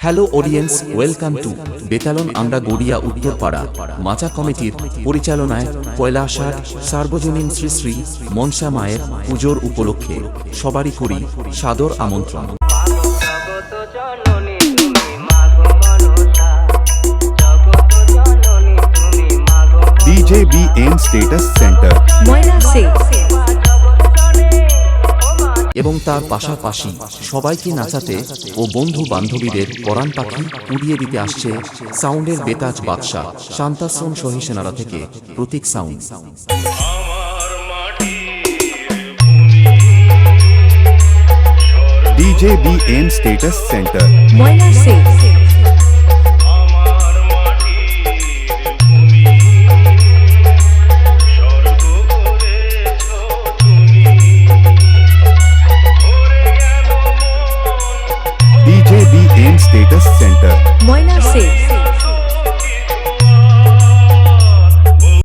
Hello audience welcome to Betalan আমরা গড়িয়া উত্তরপাড়া মাচা কমিটির পরিচালনায় কৈলাসার সার্বজনীন শ্রী শ্রী মনসা মায়ের পুজোর উপলক্ষে সবারই করি সাদর আমন্ত্রণ জগত জননী তুমি মাগো মনসা এবং তার পাশাপাশি সবাইকে নাচাতে ও বন্ধু বান্ধবীদের পরাণ পাখি উড়িয়ে দিতে আসছে সাউন্ডের বেতাজ বাদশাহ শান্তাশ্রম সহিসেনারা থেকে Pratik sound DJBN Status Center. Moyna সে DJBN Status Center. ময়না